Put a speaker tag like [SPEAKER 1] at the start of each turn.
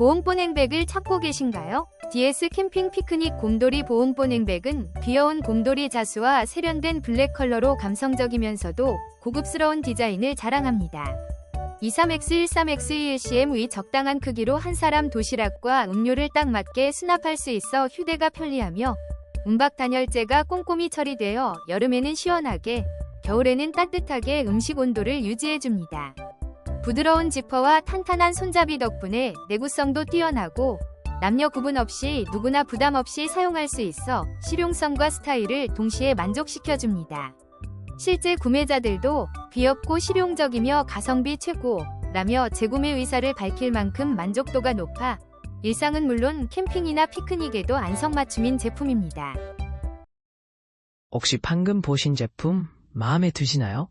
[SPEAKER 1] 보온본 행백을 찾고 계신가요? DS 캠핑 피크닉 곰돌이 보온본 행백은 귀여운 곰돌이 자수와 세련된 블랙 컬러로 감성적이면서도 고급스러운 디자인을 자랑합니다. 23X 13X 1CM의 적당한 크기로 한 사람 도시락과 음료를 딱 맞게 수납할 수 있어 휴대가 편리하며 움박 단열재가 꼼꼼히 처리되어 여름에는 시원하게 겨울에는 따뜻하게 음식 온도를 유지해줍니다. 부드러운 지퍼와 탄탄한 손잡이 덕분에 내구성도 뛰어나고 남녀 구분 없이 누구나 부담 없이 사용할 수 있어 실용성과 스타일을 동시에 만족시켜줍니다. 실제 구매자들도 귀엽고 실용적이며 가성비 최고라며 재구매 의사를 밝힐 만큼 만족도가 높아 일상은 물론 캠핑이나 피크닉에도 안성맞춤인 제품입니다.
[SPEAKER 2] 혹시 방금 보신 제품 마음에 드시나요?